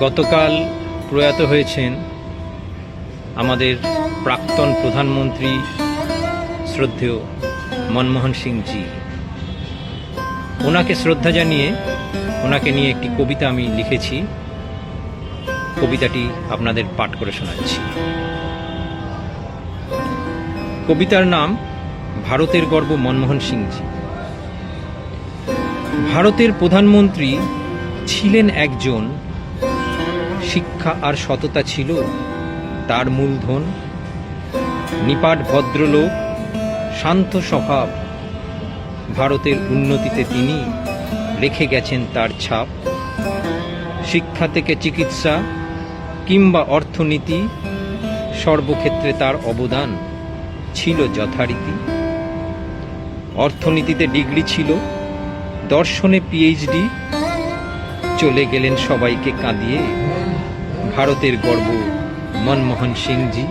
গতকাল প্রয়াত হয়েছেন আমাদের প্রাক্তন প্রধানমন্ত্রী শ্রদ্ধেয় মনমোহন সিংজি। ওনাকে শ্রদ্ধা জানিয়ে, ওনাকে নিয়ে একটি কবিতা আমি লিখেছি। কবিতাটি আপনাদের পাঠ করে শোনাচ্ছি। কবিতার নাম, ভারতের গর্ব মনমোহন সিংজি। ভারতের প্রধানমন্ত্রী ছিলেন একজন শিক্ষা আর সততা ছিল তার মূলধন। নিপাট ভদ্রলোক, শান্ত স্বভাব, ভারতের উন্নতিতে তিনি রেখে গেছেন তার ছাপ। শিক্ষা থেকে চিকিৎসা কিংবা অর্থনীতি সর্বক্ষেত্রে তার অবদান ছিল যথারীতি। অর্থনীতিতে ডিগ্রি ছিল, দর্শনে পিএইচডি চলে গেলেন সবাইকে কাঁদিয়ে। ভারতের গর্ব মনমোহন সিংজি।